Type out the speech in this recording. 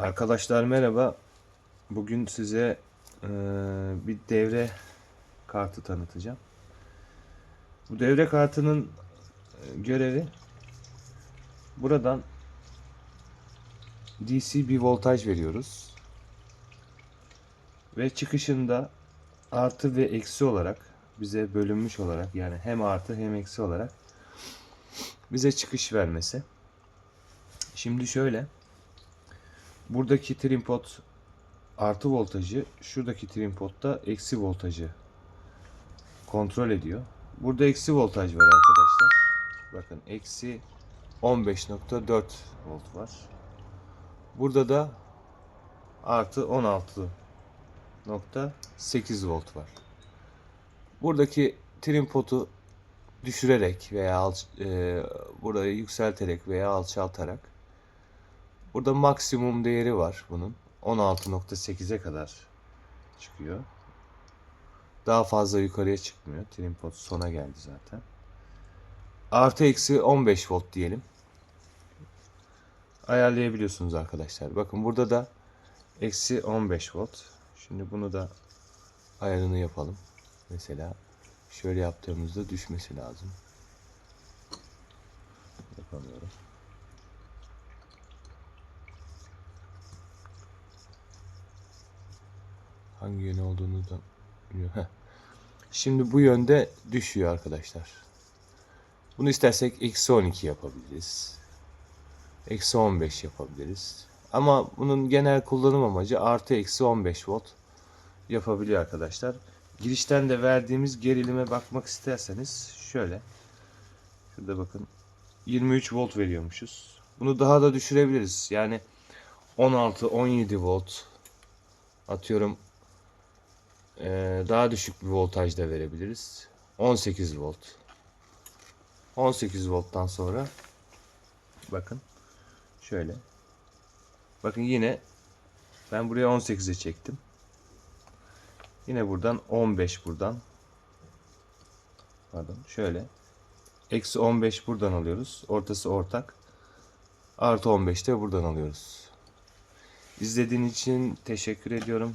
Arkadaşlar merhaba. Bugün size eee, bir devre kartı tanıtacağım. Bu devre kartının e, görevi buradan DC bir voltaj veriyoruz. Ve çıkışında artı ve eksi olarak bize bölünmüş olarak yani hem artı hem eksi olarak bize çıkış vermesi. Şimdi şöyle buradaki trim pot artı voltajı şuradaki trim potta eksi voltajı kontrol ediyor. Burada eksi voltaj var arkadaşlar. Bakın eksi 15.4 volt var. Burada da artı 16.8 volt var. Buradaki trim potu düşürerek veya e, burayı yükselterek veya alçaltarak burada maksimum değeri var bunun. 16.8'e kadar çıkıyor. Daha fazla yukarıya çıkmıyor. Trim pot sona geldi zaten. Artı eksi 15 volt diyelim. Ayarlayabiliyorsunuz arkadaşlar. Bakın burada da eksi 15 volt. Şimdi bunu da ayarını yapalım. Mesela şöyle yaptığımızda düşmesi lazım. Yapamıyorum. Hangi yönü olduğunu da bilmiyorum. Heh. Şimdi bu yönde düşüyor arkadaşlar. Bunu istersek eksi 12 yapabiliriz. Eksi 15 yapabiliriz. Ama bunun genel kullanım amacı artı eksi 15 volt yapabiliyor arkadaşlar. Girişten de verdiğimiz gerilime bakmak isterseniz şöyle. Şurada bakın 23 volt veriyormuşuz. Bunu daha da düşürebiliriz. Yani 16-17 volt atıyorum daha düşük bir voltajda verebiliriz. 18 volt. 18 volttan sonra bakın şöyle. Bakın yine ben buraya 18'e çektim. Yine buradan 15 buradan. Pardon şöyle. Eksi 15 buradan alıyoruz. Ortası ortak. Artı 15 de buradan alıyoruz. İzlediğin için teşekkür ediyorum.